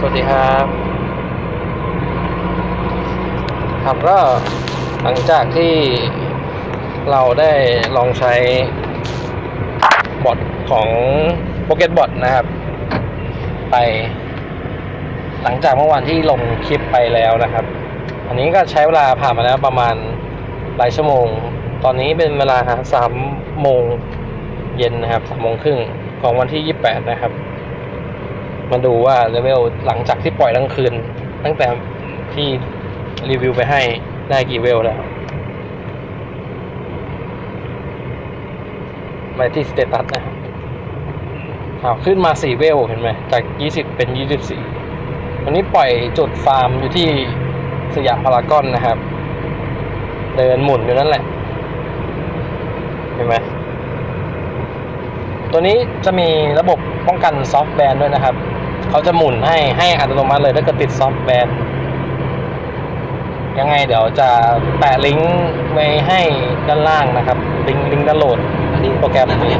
สวัสดีครับครับก็หลังจากที่เราได้ลองใช้บอทของ Pocket Bot นะครับ ไป หลังจากเมื่อวานที่ลงคลิปไปแล้วนะครับ อันนี้ก็ใช้เวลาผ่านมาแล้วประมาณหลายชั่วโมง ตอนนี้เป็นเวลาสามโมงเย็นนะครับสามโมงครึ่งของวันที่ยี่แปดนะครับ มาดูว่าเลเวลหลังจากที่ปล่อยทั้งคืน ตั้งแต่ที่รีวิวไปให้ได้กี่เวลแล้วไปที่สเตตัสนะครับอาขึ้นมา4เวลเห็นไหมจาก20เป็น24วันนี้ปล่อยจุดฟาร์มอยู่ที่สยามพารากอนนะครับ เดินหมุนอยู่นั่นแหละ เห็นไหมตัวนี้จะมีระบบป้องกันซอฟต์แบนด้วยนะครับ เขาจะหมุนให้ให้อัตโนมัติเลยถ้าเกิดติดซอฟต์แวร์ยังไงเดี๋ยวจะแปะลิงก์ไว้ให้ด้านล่างนะครับลิงก์ลิงก์ดาวน์โหลดอันนี้โปรแกรมนี้